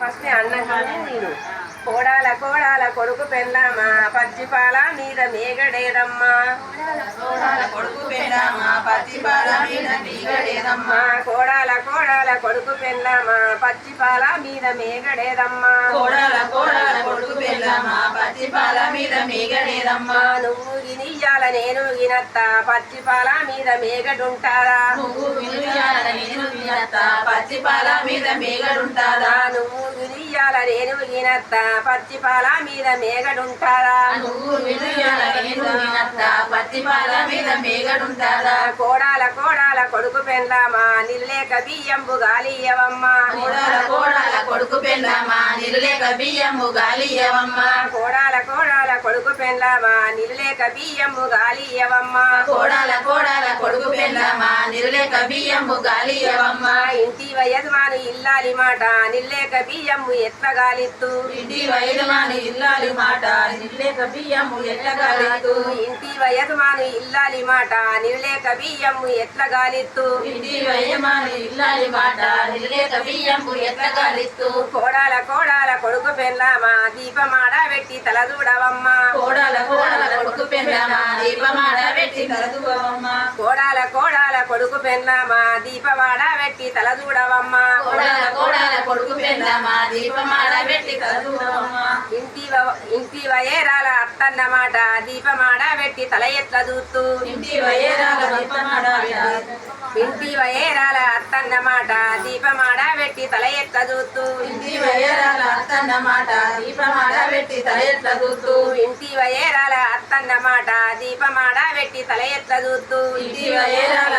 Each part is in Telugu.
ఫస్ట్ అన్నగానే నేను కోడాల కోడాల కొడుకు పెళ్ళామా పచ్చిపాల మీద మేగడేదమ్మా. కొడుకు పెళ్ళామా? పచ్చిపాల మీద మీగడేదమ్మా. కోడాల కోడాల కొడుకు పెళ్ళామా? పచ్చిపాల మీద మేగడేదమ్మా. కోడాల కోడాల కొడుకు పెళ్ళామా? పచ్చిపాల మీద మీగడేదమ్మా. నువ్వు గినియ్యాల నేను గినత్త పచ్చిపాల మీద మేగడుంటారా నువ్వు వినుయాల నేను వినత్త. పచ్చిపాల మీద మీగడుంటాదా? నా నువ్వు గినియ్యాల నేను గినత్త పచ్చిపాల మీద మేగడుంటారా? నువ్వు వినుయాల నేను వినత్త. పచ్చిపాల మీద మీగడుంటాదా? కోడాల కోడాల కొడుకు పెళ్ళామా నిల్లేక బియ్యంబు గాలియవమ్మా కోడాల కోడాల కొడుకు పెళ్ళామా నిలులేక బియ్యము గాలియవమ్మా కోడాల కోడాల కొడుకు పెళ్ళామా నిల్లేక బియ్యంబు గాలియవమ్మా కోడాల కోడాల కొడుకు పెళ్ళామా నిలులేక బియ్యము గాలియవమ్మా. మా ఇంటి వయజమాను ఇల్లాలి మాట నిల్లేక బియ్యము ఎట్ల గాలిత్తు? ఇంటి వైదమాని ఇల్లాలి మాట నిల్లేక బియ్యము ఎట్టగాలిత్తు ఇంటి వయజమాను ఇల్లాలి మాట నిల్లేక బియ్యము ఎట్ల గాలిత్తు? ఇంటి వైదమాని ఇల్లాలి మాట నిల్లేక బియ్యము ఎట్టగాలిత్తు కోడాల కోడాల కొడుకు పెళ్ళామా దీపమాడ పెట్టి తల చూడవమ్మా కోడాల కోడాల కొడుకు పెళ్ళామా దీపమాడ పెట్టి కలదువమ్మా కోడాల కోడాల కొడుకు పెళ్ళామా దీపమాడ పెట్టి తల చూడవమ్మా కోడాల కోడాల కొడుకు పెళ్ళామా దీపమాడ పెట్టి ఇంటి వ- ఇంటి వయేరాల అత్తన్నమాట దీపమాడ పెట్టి తల ఎట్ల చూస్తూ ఇంటి వయ్యేరాల దీపమాడ ఇంటి వయేరాల అత్తన్నమాట. దీపమాడ పెట్టి తల ఎట్ల చూస్తూ ఇంటి వయ్యేరాల అత్తన్నమాట. దీపమాడ పెట్టి తల ఎట్ల చూస్తూ ఇంటి వయేరాల అత్తన్నమాట. దీపమాడ పెట్టి తల ఎట్ల చూస్తూ ఇంటి వయ్యేరాల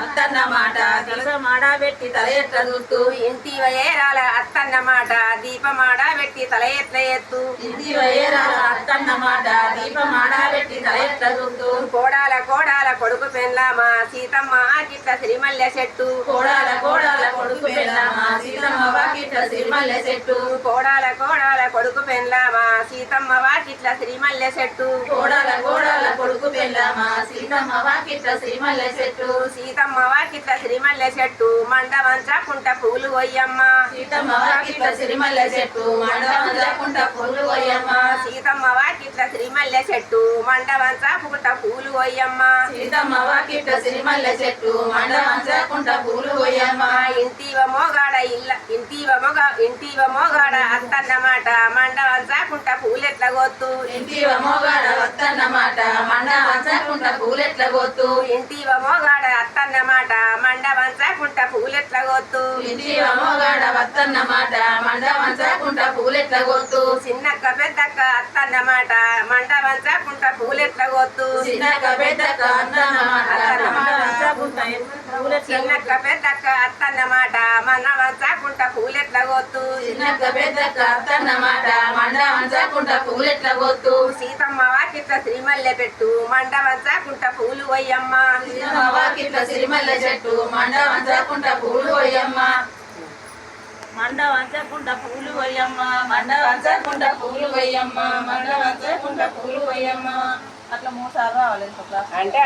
అత్తన్నమాట. దీపమాడ పెట్టి తల ఎట్ల చూస్తూ ఇంటి వయేరాల అత్తన్నమాట. దీపమాడ పెట్టి తల ఎట్ల ఎత్తు? ఇంటి వయ్యేరాల అత్తన్నమాట. దీపమాడ పెట్టి తల ఎట్ల చూస్తూ కోడాల కోడాల కొడుకు పెళ్ళామా? సీతమ్మ గిట్ల శ్రీమల్య చెట్టు. కోడాల కోడాల కొడుకు పెళ్ళామా? సీతమ్మ వాకిట సిరిమల్లె చెట్టు. కోడాల కోడాల కొడుకు పెళ్ళామా? సీతమ్మ వాకిట్ల శ్రీమల్య చెట్టు. కోడాల కోడాల కొడుకు పెళ్ళామా? సీతమ్మ వాకిట సిరిమల్లె చెట్టు. సీతమ్మ వాకిట్ల శ్రీమల్య చెట్టు. మండవంచకుంట పూలు కొయ్యమ్మ సీతమ్మ వాకిట సిరిమల్లె చెట్టు. మండవంజకుంట పూలు పోయమ్మ సీతమ్మ వాకిట్ల శ్రీమల్య చెట్టు మండవంచకుంట పూలు కొయ్యమ్మ సీతమ్మ వాకిట సిరిమల్లె చెట్టు మండవంజకుంట పూలు పోయమ్మ. ఇంటివ మోగాడ ఇల్ల ఇంటివ మొగ ఇంటివ మోగాడ అత్తన్నమాట. మండవంచకుంట పూలెట్ల గొత్తు. ఇంటి మోగాడ వద్దన్నమాట మండవంజకుంట పూలెట్ల గొత్తు. ఇంటివ అత్తన్నమాట. మండవంచకుంట పూలెట్ల గొత్తు. ఇంటి మోగాడ వద్దన్నమాట మండవంజకుంట పూలెట్ల గొత్తు. చిన్నక్క పెద్దక్క అత్తన్నమాట. మండవంచకుంట పూలెట్ల గొత్తు. చిన్నక పెద్దక అందన్నమాట మండవంజకుంట పూలెట్ల చిన్నక్క పెద్దక్క అత్తన్నమాట. మండవంచకుంట పూలెట్ల గొత్తు. చిన్నక పెద్దక అత్తన్నమాట. మండవంజకుంట పూలెట్ల గొత్తు. సీతమ్మ వాకిట్ల శ్రీమల్లె పెట్టు. మండవంచకుంట పూలు వయ్యమ్మ. వాకిట్ల సిరిమల్లె చెట్టు మండ వంచకుంట పూలు పోయమ్మ. మండ వంచకుంట పూలు పోయమ్మ. మండ వంచకుంట పూలు పోయమ్మ. మండ వంచకుంట పూలు పోయమ్మ. అట్లా మూడు సార్లు రావాలి అంటే